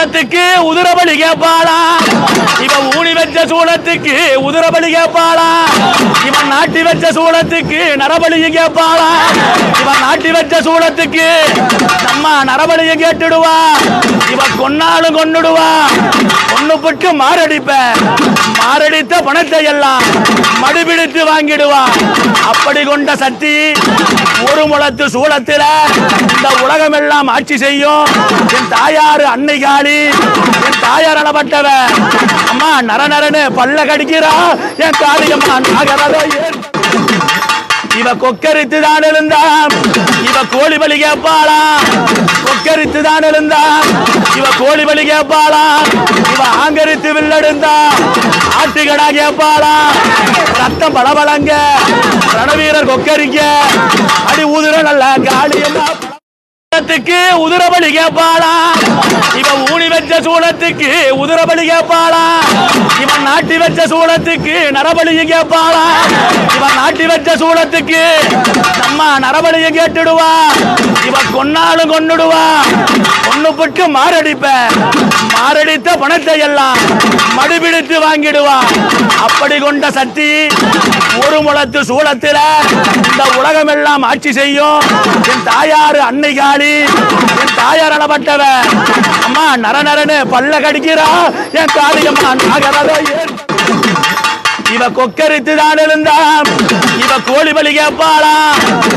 சூளத்துக்கு உதிரபலி கேப்பாளா? இவன் ஊனி வச்ச சூளத்துக்கு உதிரபலி கேப்பாளா? இவன் நாட்டி வச்ச சூளத்துக்கு நரபலியை கேப்பாளா? இவன் நாட்டி வச்ச சூளத்துக்கு நம்ம நரபலியை கேட்டுடுவா. இவன் கொன்னாலும் கொன்னுடுவா. பொண்ணுப்பட்டு மாரடிப்ப கொடுத்த பணத்தை எல்லாம் மடிபிடித்து வாங்கிடுவான். அப்படி கொண்ட சக்தி ஒரு முளத்து சூளத்தில் இந்த உலகம் எல்லாம் ஆட்சி செய்யும். என் தாயாரு அன்னை காளி என் தாயார் அளப்பட்டவ அம்மா நர நரனு பல்ல கடிக்கிறா. என் காளியம்மா நாகரதோ ஏன்? இவ கொக்கரித்து தான் இருந்தா இவ கோழி பலி கேட்பாளா கொக்கரித்து தான் இருந்தா இவ கோழி பலி கேட்பாளா அடித்து ஆங்கரித்து வில்லெடுந்தா. ஆட்டுக்கடா கேப்பாளா ரத்தம் பளபளங்க. ரணவீரர் கொக்கரிக்க அடி ஊதுற நல்ல காளியம்மா சூளத்துக்கு உதிரபலி கேப்பாளா இவன் ஊனி வச்ச சூளத்துக்கு உதிரபலி கேப்பாளா இவன் நாட்டி வச்ச சூளத்துக்கு நரபலியும் கேட்பாளா இவன் நாட்டி வச்ச சூளத்துக்கு நம்ம நரபலியை கேட்டுடுவா. இவன் கொன்னாலும் கொன்னுடுவா. பொண்ணுப்பட்டு மாரடிப்ப. மாரடித்த பணத்தை எல்லாம் மடுபிடித்து வாங்கிடுவா. அப்படி கொண்ட சக்தி ஒரு முளத்து சூளத்தில இந்த உலகம் எல்லாம் ஆட்சி செய்யும். என் தாயாரு அன்னை காளி என் தாயார் அளப்பட்டவ. அம்மா நர நரனு பல்ல கடிக்கிறா. என் காளியம்மா நாகரத ஏன்? இவ கொக்கரித்து தான் எழுந்தான். இவ கோழி பலி கேட்பாளா